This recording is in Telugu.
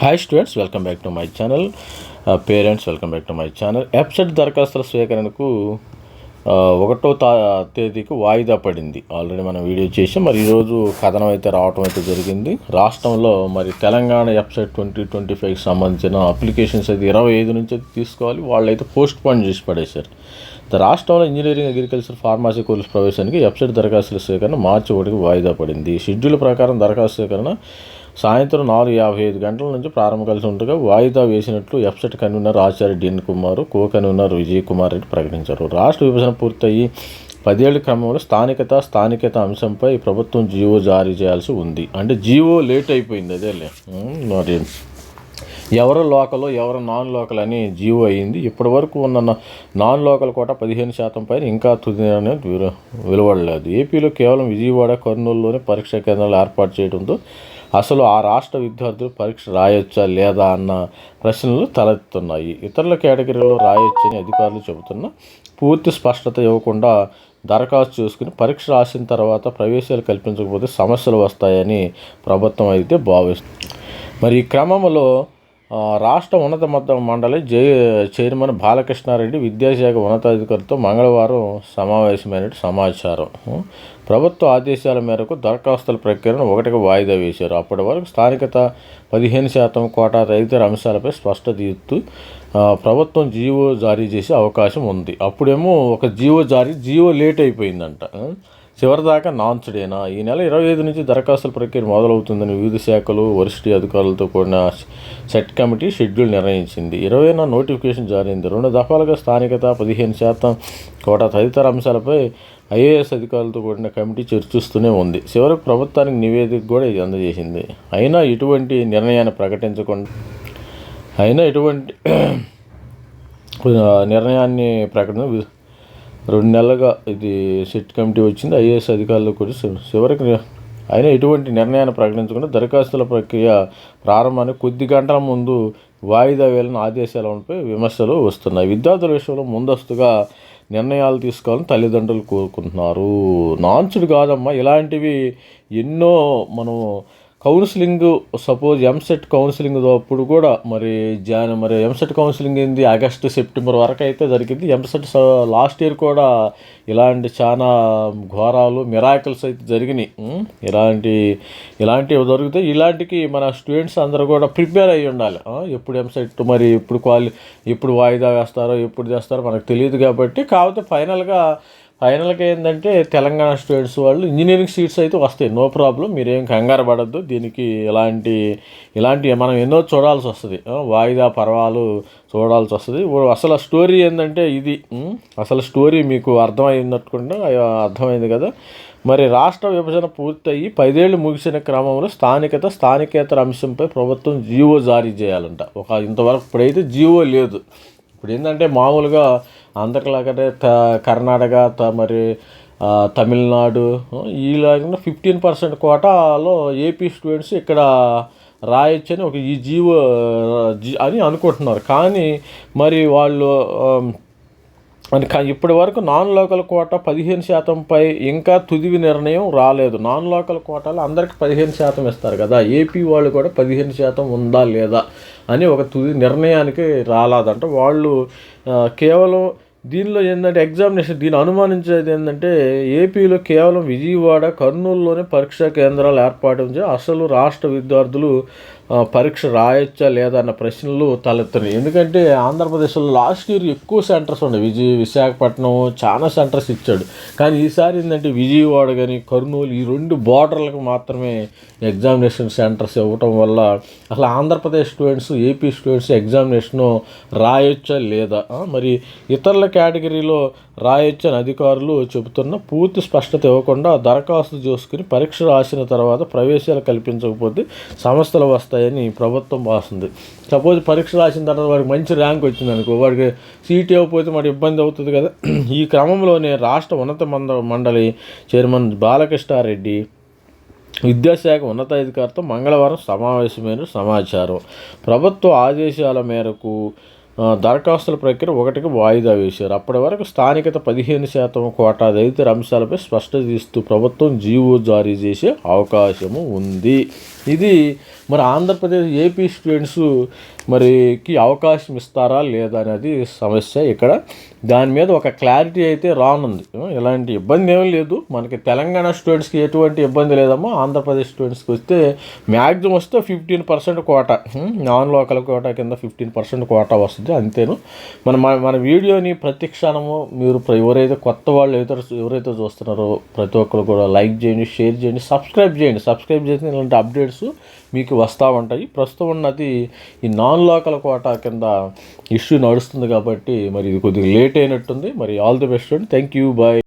Hi students welcome back to my channel parents welcome back to my channel website దరఖాస్తుల స్వీకరణకు uh, ఒకటో తా తేదీకి వాయిదా పడింది. ఆల్రెడీ మనం వీడియో చేసి. మరి ఈరోజు కథనం అయితే రావటం అయితే జరిగింది. రాష్ట్రంలో మరి తెలంగాణ వెబ్సైట్ ట్వంటీ ట్వంటీ ఫైవ్కి సంబంధించిన అప్లికేషన్స్ అయితే ఇరవై ఐదు నుంచి అయితే తీసుకోవాలి. వాళ్ళు అయితే పోస్ట్ పోన్ చేసి పడేశారు. రాష్ట్రంలో ఇంజనీరింగ్ అగ్రికల్చర్ ఫార్మసీ కోర్సు ప్రవేశానికి వెబ్సైట్ దరఖాస్తుల స్వీకరణ మార్చి ఒకటికి వాయిదా పడింది. షెడ్యూల్ ప్రకారం దరఖాస్తు స్వీకరణ సాయంత్రం నాలుగు యాభై ఐదు గంటల నుంచి ప్రారంభం కలిసి ఉండగా వాయిదా వేసినట్లు ఎఫ్సెట్ కన్వీనర్ ఆచార్య D N Kumar co convener Vijay Kumar Reddy ప్రకటించారు. రాష్ట్ర విభజన పూర్తయి పదేళ్ళ క్రమంలో స్థానికత స్థానికత అంశంపై ప్రభుత్వం జీవో జారీ చేయాల్సి ఉంది. అంటే జీవో లేట్ అయిపోయింది అదేలే మరి ఎవరు లోకల్ ఎవరు నాన్ లోకల్ అని జీవో అయింది. ఇప్పటి వరకు ఉన్న నాన్ లోకల్ కోట పదిహేను శాతం పైన ఇంకా తుది నిర్ణయం వెలువడలేదు. ఏపీలో కేవలం విజయవాడ కర్నూలులోనే పరీక్షా కేంద్రాలు ఏర్పాటు చేయడంతో అసలు ఆ రాష్ట్ర విద్యార్థులు పరీక్ష రాయొచ్చా లేదా అన్న ప్రశ్నలు తలెత్తున్నాయి ఇతరుల కేటగిరీలో రాయొచ్చని అధికారులు చెబుతున్నా పూర్తి స్పష్టత ఇవ్వకుండా దరఖాస్తు చేసుకుని పరీక్ష రాసిన తర్వాత ప్రవేశాలు కల్పించకపోతే సమస్యలు వస్తాయని ప్రభుత్వం అయితే భావిస్తుంది. మరి ఈ క్రమంలో రాష్ట్ర ఉన్నత మొత్తం మండలి జై చైర్మన్ బాలకృష్ణారెడ్డి విద్యాశాఖ ఉన్నతాధికారితో మంగళవారం సమావేశమైనట్టు సమాచారం. ప్రభుత్వ ఆదేశాల మేరకు దరఖాస్తుల ప్రక్రియను ఒకటికి వాయిదా వేశారు. అప్పటి వరకు స్థానికత పదిహేను శాతం కోటా తదితర అంశాలపై స్పష్టత ఇస్తూ ప్రభుత్వం జీవో జారీ చేసే అవకాశం ఉంది. అప్పుడేమో ఒక జీవో జారీ జీవో లేట్ అయిపోయిందంట. చివరిదాకా నాన్సుడేనా? ఈ నెల ఇరవై ఐదు నుంచి దరఖాస్తుల ప్రక్రియ మొదలవుతుందని వివిధ శాఖలు వరిష్ఠ అధికారులతో కూడిన సెట్ కమిటీ షెడ్యూల్ నిర్ణయించింది. ఇరవైన నోటిఫికేషన్ జారీ రెండు దఫాలుగా స్థానికత పదిహేను శాతం కోట తదితర అంశాలపై ఐఏఎస్ అధికారులతో కూడిన కమిటీ చర్చిస్తూనే ఉంది. చివరికి ప్రభుత్వానికి నివేదిక కూడా ఇది అందజేసింది. అయినా ఇటువంటి నిర్ణయాన్ని ప్రకటించకుండా అయినా ఇటువంటి నిర్ణయాన్ని ప్రకటన రెండు నెలలుగా ఇది సెట్ కమిటీ వచ్చింది ఐఏఎస్ అధికారులు కూడా చివరికి ఆయన అయినా ఎటువంటి నిర్ణయాన్ని ప్రకటించకుండా దరఖాస్తుల ప్రక్రియ ప్రారంభానికి కొద్ది గంటల ముందు వాయిదా వేలన ఆదేశాలపై విమర్శలు వస్తున్నాయి. విద్యార్థుల విషయంలో ముందస్తుగా నిర్ణయాలు తీసుకోవాలని తల్లిదండ్రులు కోరుకుంటున్నారు. నాన్సుడు కాదమ్మా ఇలాంటివి ఎన్నో మనం కౌన్సిలింగ్ సపోజ్ ఎంసెట్ కౌన్సిలింగ్ అప్పుడు కూడా మరి జాన్ మరి ఎంసెట్ కౌన్సిలింగ్ ఏంది? ఆగస్టు సెప్టెంబర్ వరకు అయితే జరిగింది. ఎంసెట్ లాస్ట్ ఇయర్ కూడా ఇలాంటి చాలా ఘోరాలు మిరాకిల్స్ అయితే జరిగినాయి. ఇలాంటి ఇలాంటివి దొరికితే ఇలాంటికి మన స్టూడెంట్స్ అందరూ కూడా ప్రిపేర్ అయ్యి ఉండాలి. ఎప్పుడు ఎంసెట్ మరి ఎప్పుడు క్వాలి ఎప్పుడు వాయిదా వేస్తారో ఎప్పుడు చేస్తారో మనకు తెలియదు కాబట్టి కాకపోతే ఫైనల్గా ఫైనల్గా ఏంటంటే తెలంగాణ స్టేట్స్ వాళ్ళు ఇంజనీరింగ్ సీట్స్ అయితే వస్తాయి. నో ప్రాబ్లం మీరేం కంగారు పడద్దు. దీనికి ఇలాంటి ఇలాంటి మనం ఎన్నో చూడాల్సి వస్తుంది. వాయిదా పర్వాలు చూడాల్సి వస్తుంది. అసలు స్టోరీ ఏంటంటే ఇది అసలు స్టోరీ మీకు అర్థమైందనుకుంటే అర్థమైంది కదా. మరి రాష్ట్ర విభజన పూర్తయి పదేళ్ళు ముగిసిన క్రమంలో స్థానికత స్థానికేతర అంశంపై ప్రభుత్వం జీవో జారీ చేయాలంట. ఒక ఇంతవరకు ఇప్పుడైతే జీవో లేదు. ఇప్పుడు ఏంటంటే మామూలుగా ఆంధ్రలాగానే త కర్ణాటక త మరి తమిళనాడు ఇలాగ ఫిఫ్టీన్ పర్సెంట్ కోటాలో ఏపీ స్టూడెంట్స్ ఇక్కడ రాయొచ్చని ఒక ఈ జీవో జీ అని అనుకుంటున్నారు. కానీ మరి వాళ్ళు అని కానీ ఇప్పటి వరకు నాన్ లోకల్ కోట పదిహేను శాతంపై ఇంకా తుదివి నిర్ణయం రాలేదు. నాన్ లోకల్ కోటాలు అందరికి పదిహేను శాతం ఇస్తారు కదా. ఏపీ వాళ్ళు కూడా పదిహేను శాతం ఉందా లేదా అని ఒక తుది నిర్ణయానికి రాలేదంట. వాళ్ళు కేవలం దీనిలో ఏంటంటే ఎగ్జామినేషన్ దీన్ని అనుమానించేది ఏంటంటే ఏపీలో కేవలం విజయవాడ కర్నూలులోనే పరీక్షా కేంద్రాలు ఏర్పాటు అసలు రాష్ట్ర విద్యార్థులు పరీక్ష రాయొచ్చా లేదా అన్న ప్రశ్నలు తలెత్తున్నాయి. ఎందుకంటే ఆంధ్రప్రదేశ్లో లాస్ట్ ఇయర్ ఎక్కువ సెంటర్స్ ఉన్నాయి విజయ విశాఖపట్నం చాలా సెంటర్స్ ఇచ్చాడు. కానీ ఈసారి ఏంటంటే విజయవాడ కానీ కర్నూలు ఈ రెండు బార్డర్లకు మాత్రమే ఎగ్జామినేషన్ సెంటర్స్ ఇవ్వటం వల్ల అసలు Andhra Pradesh students AP students examination రాయొచ్చా లేదా? మరి ఇతరుల కేటగిరీలో రాయొచ్చని అధికారులు చెబుతున్న పూర్తి స్పష్టత ఇవ్వకుండా దరఖాస్తు చేసుకుని పరీక్ష రాసిన తర్వాత ప్రవేశాలు కల్పించకపోతే సమస్యలు వస్తాయని ప్రభుత్వం భావిస్తుంది సపోజ్ పరీక్ష రాసిన తర్వాత వాడికి మంచి ర్యాంక్ వచ్చింది అనుకో వాడికి సీట్ ఇవ్వకపోతే మరి ఇబ్బంది అవుతుంది కదా. ఈ క్రమంలోనే రాష్ట్ర ఉన్నత మంద మండలి చైర్మన్ బాలకృష్ణారెడ్డి విద్యాశాఖ ఉన్నతాధికారితో మంగళవారం సమావేశమైన సమాచారం. ప్రభుత్వ ఆదేశాల మేరకు దరఖాస్తుల ప్రక్రియ ఒకటికి వాయిదా వేశారు. అప్పటి వరకు స్థానికత పదిహేను శాతం కోటా తదితర అంశాలపై స్పష్టత ఇస్తూ ప్రభుత్వం జీవో జారీ చేసే అవకాశము ఉంది. ఇది మరి ఆంధ్రప్రదేశ్ ఏపీ స్టూడెంట్స్ మరికి అవకాశం ఇస్తారా లేదా అనేది సమస్య ఇక్కడ. దాని మీద ఒక క్లారిటీ అయితే రానుంది. ఎలాంటి ఇబ్బంది ఏమీ లేదు. మనకి తెలంగాణ స్టూడెంట్స్కి ఎటువంటి ఇబ్బంది లేదమ్మా. ఆంధ్రప్రదేశ్ స్టూడెంట్స్కి వస్తే మ్యాక్సిమం వస్తే fifteen percent quota. Non local quota కింద ఫిఫ్టీన్ పర్సెంట్ కోటా వస్తుంది అంతేను. మన మన- మన వీడియోని ప్రతి క్షణము మీరు ఎవరైతే కొత్త వాళ్ళు ఎవరైతే ఎవరైతే చూస్తున్నారో ప్రతి ఒక్కరు కూడా లైక్ చేయండి షేర్ చేయండి సబ్స్క్రైబ్ చేయండి. సబ్స్క్రైబ్ చేసిన ఇలాంటి అప్డేట్స్ మీకు వస్తూ ఉంటాయి. ప్రస్తుతం ఉన్నది ఈ నాన్ నాన్ లోకల్ కోటా కింద ఇష్యూ నడుస్తుంది కాబట్టి మరి ఇది కొద్దిగా లేట్ అయినట్టుంది. మరి ఆల్ ది బెస్ట్ అండి. Thank you bye.